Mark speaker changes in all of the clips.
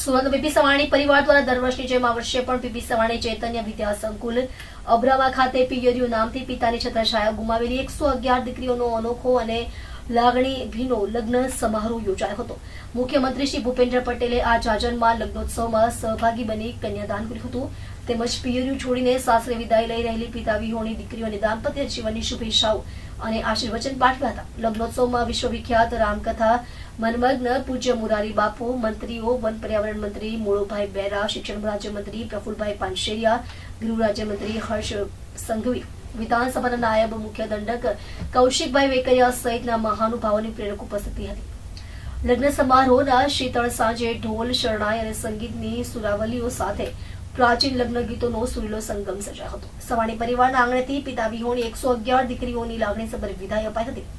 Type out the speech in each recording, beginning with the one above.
Speaker 1: Surat PP Savani પરિવાર દ્વારા દર વર્ષની જેમ આ વર્ષે પણ પીપી સવાણી, ચૈતન્ય વિદ્યા સંકુલ, અબ્રાવા ખાતે પિયરિયું નામથી પિતાની છત્રછાયા ગુમાવેલી એકસો દીકરીઓનો અનોખો અને લાગણી ભીનો લગ્ન સમારોહ યોજાયો હતો. મુખ્યમંત્રી શ્રી ભૂપેન્દ્ર પટેલે આ જાજનમાં લગ્નોત્સવમાં સહભાગી બની કન્યાદાન કર્યું હતું. તેમજ પિયરિયું છોડીને સાસરે વિદાય લઈ રહેલી પિતા વિહોણી દીકરીઓને દાંપત્ય જીવનની શુભેચ્છાઓ અને આશીર્વચન પાઠવ્યા હતા. લગ્નોત્સવમાં વિશ્વવિખ્યાત રામકથા મનમગ્ન પૂજ્ય મુરારી બાપુ, મંત્રીઓ, વન પર્યાવરણ મંત્રી મોળોભાઈ બેરા, શિક્ષણ રાજ્યમંત્રી પ્રફુલભાઈ પાનશેરિયા, ગૃહ રાજ્યમંત્રી હર્ષ સંઘવી, વિધાનસભાના નાયબ મુખ્ય દંડક કૌશિકભાઈ વેકરિયા સહિતના મહાનુભાવોની પ્રેરક ઉપસ્થિતિ હતી. લગ્ન સમારોહના શીતળ સાંજે ઢોલ, શરણાઈ અને સંગીતની સુરાવલીઓ સાથે પ્રાચીન લગ્ન ગીતોનો સુરીલો સંગમ સર્જાયો હતો. સવાણી પરિવારના આંગણેથી પિતા વિહોણી એકસો અગિયાર દીકરીઓની લાગણીસભર વિદાય અપાઈ હતી.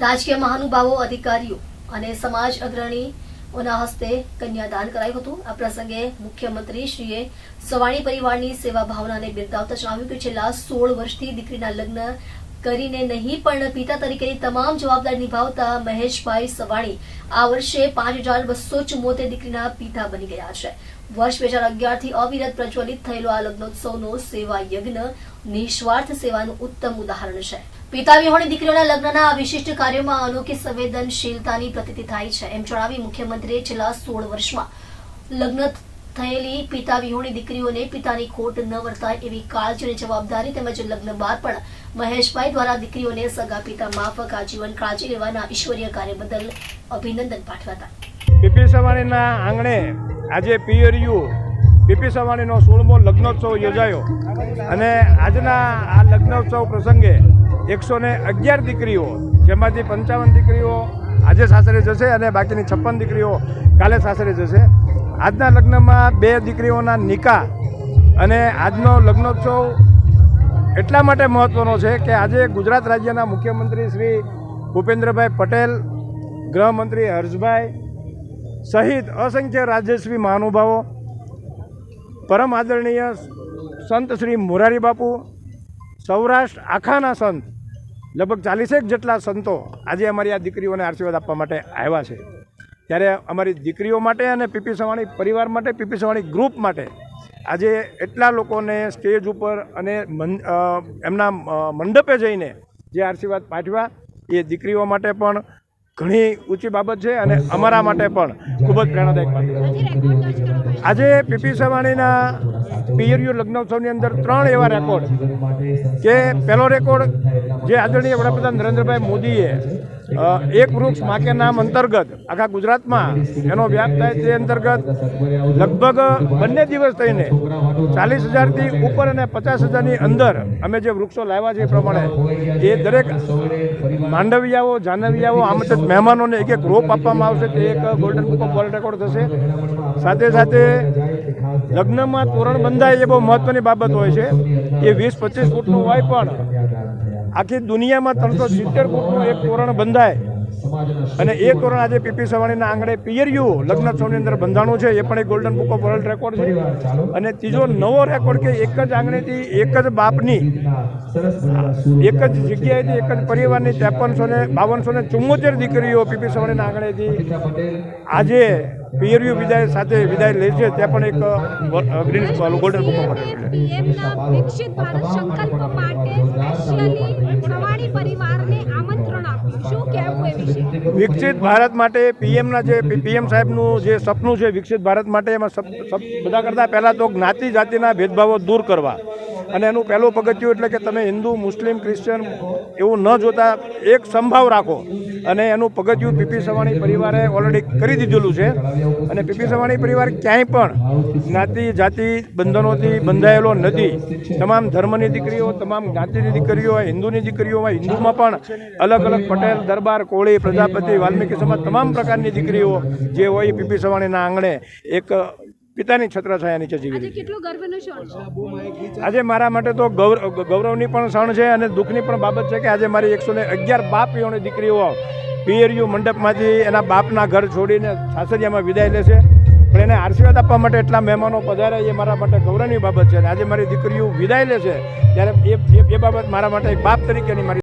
Speaker 1: રાજકીય મહાનુભાવો, અધિકારીઓ અને સમાજ અગ્રણીઓના હસ્તે કન્યાદાન કરાયું હતું. આ પ્રસંગે મુખ્યમંત્રી સવાણી પરિવારની સેવા ભાવનાને બિરદાવતા જણાવ્યું કે છેલ્લા સોળ વર્ષથી દીકરીના લગ્ન કરીને નહીં, પણ પિતા તરીકેની તમામ જવાબદારી નિભાવતા મહેશભાઈ સવાણી આ વર્ષે પાંચ હજાર બસો ચુમ્મોતેર દીકરીના પિતા બની ગયા છે. વર્ષ બે હજાર અગિયારથી અવિરત પ્રજ્વલિત થયેલો આ લગ્નોત્સવનો સેવા યજ્ઞ નિસ્વાર્થ સેવાનું ઉત્તમ ઉદાહરણ છે. પિતા વિહોણી દીકરીઓના લગ્નના આ વિશિષ્ટ કાર્યમાં અનોખી સંવેદનશીલતાની પ્રતિતિ થાય છે. એમ જણાવી મુખ્યમંત્રીએ છેલ્લા સોળ વર્ષમાં લગ્ન થયેલી પિતા વિહોણી દીકરીઓને પિતાની ખોટ ન વર્તાય એવી કાળજી અને જવાબદારી તેમજ લગ્ન બાદ પણ મહેશભાઈ દ્વારા દીકરીઓને સગા પિતા માફક આજીવન કાળજી લેવાના ઈશ્વરીય કાર્ય બદલ અભિનંદન પાઠવ્યા હતા.
Speaker 2: આંગણે આજે પિયરિયુ પીપી સવાણીનો સોળમો લગ્નોત્સવ યોજાયો. અને આજના આ લગ્નોત્સવ પ્રસંગે એકસો ને અગિયાર દીકરીઓ, જેમાંથી પંચાવન દીકરીઓ આજે સાસરે જશે અને બાકીની છપ્પન દીકરીઓ કાલે સાસરે જશે. આજના લગ્નમાં બે દીકરીઓના નિકાહ અને આજનો લગ્નોત્સવ એટલા માટે મહત્ત્વનો છે કે આજે ગુજરાત રાજ્યના મુખ્યમંત્રી શ્રી ભૂપેન્દ્રભાઈ પટેલ, ગૃહમંત્રી હર્ષભાઈ સહિત અસંખ્ય રાજ્યશ્રી મહાનુભાવો પરમ આદરણીય સંત શ્રી મોરારી બાપુ, સૌરાષ્ટ્ર આખાના સંત, લગભગ ચાલીસેક જેટલા સંતો આજે અમારી આ દીકરીઓને આશીર્વાદ આપવા માટે આવ્યા છે. ત્યારે અમારી દીકરીઓ માટે અને પીપી સવાણી પરિવાર માટે, પીપી સવાણી ગ્રુપ માટે આજે એટલા લોકોને સ્ટેજ ઉપર અને મન એમના મંડપે જઈને જે આશીર્વાદ પાઠવ્યા, એ દીકરીઓ માટે પણ ઘણી ઊંચી બાબત છે અને અમારા માટે પણ ખૂબ જ પ્રેરણાદાયક બાબત. આજે પીપી સવાણીના પિયરિયો લગ્નોત્સવની અંદર ત્રણ એવા રેકોર્ડ કે પહેલો રેકોર્ડ જે આદરણીય વડાપ્રધાન નરેન્દ્રભાઈ મોદીએ એક વૃક્ષ માકે નામ અંતર્ગત આખા ગુજરાતમાં એનો વ્યાપ થાય તે અંતર્ગત લગભગ બંને દિવસ થઈને ચાલીસ હજારથી ઉપર અને પચાસ હજારની અંદર અમે જે વૃક્ષો લાવ્યા છે એ પ્રમાણે એ દરેક માંડવિયાઓ, જાનવિયાઓ આમંત્રિત મહેમાનોને એક એક રોપ આપવામાં આવશે તે એક golden book of world record થશે. સાથે સાથે લગ્નમાં તોરણ બંધાય એ બહુ મહત્વની બાબત હોય છે. એ વીસ પચીસ ફૂટનું હોય પણ આખી દુનિયામાં ત્રણસો સિત્તેર ફૂટનું એક તોરણ બંધાય. અને એ ધોરણ આજે પીપી સવાણીના આંગણે પિયરિયુ લગ્નોત્સવની અંદર બંધાણું છે એ પણ એક golden book of world record છે. અને ત્રીજો નવો રેકોર્ડ કે એક જ આંગણેથી એક જ બાપની એક જ જગ્યાએથી એક જ પરિવારની ત્રેપનસો ને બાવનસો ને ચુમ્મોતેર દીકરીઓ પીપી સવાણીના આંગણેથી આજે પિયરિયુ વિદાય સાથે વિદાય લે છે ત્યાં પણ એક green golden book of world
Speaker 3: વિકસિત ભારત માટે
Speaker 2: પીએમના જે પીએમ સાહેબનું જે સપનું છે વિકસિત ભારત માટે એમાં બધા કરતાં પહેલાં તો જ્ઞાતિ જાતિના ભેદભાવો દૂર કરવા. અને એનું પહેલું પગથિયું એટલે કે તમે હિન્દુ, મુસ્લિમ, ક્રિશ્ચન એવું ન જોતા, એક સંભાવ રાખો. અને એનું પગથિયું પીપી સવાણી પરિવારે ઓલરેડી કરી દીધેલું છે. અને પીપી સવાણી પરિવાર ક્યાંય પણ જ્ઞાતિ, જાતિ, બંધનોથી બંધાયેલો નથી. તમામ ધર્મની દીકરીઓ, તમામ જ્ઞાતિની દીકરીઓ હોય હિન્દુની દીકરીઓ હોય હિન્દુમાં પણ અલગ અલગ પટેલ, દરબાર, કોળી, પ્રજાપતિ, વાલ્મીકી સમાજ, તમામ પ્રકારની દીકરીઓ જે હોય પીપી સવાણીના આંગણે એક પિતાની છત્રછાયા નીચે જીવી રહી છે. આજે મારા માટે તો ગૌરવ ગૌરવની પણ ક્ષણ છે અને દુઃખની પણ બાબત છે કે આજે મારી એકસો ને અગિયાર બાપીઓની દીકરીઓ પિયરિયુ મંડપમાંથી એના બાપના ઘર છોડીને સાસરિયામાં વિદાય લેશે પણ એને આશીર્વાદ આપવા માટે એટલા મહેમાનો પધાર્યા એ મારા માટે ગૌરવની બાબત છે. અને આજે મારી દીકરીઓ વિદાય લે છે. ત્યારે એ બાબત મારા માટે એક બાપ તરીકેની મારી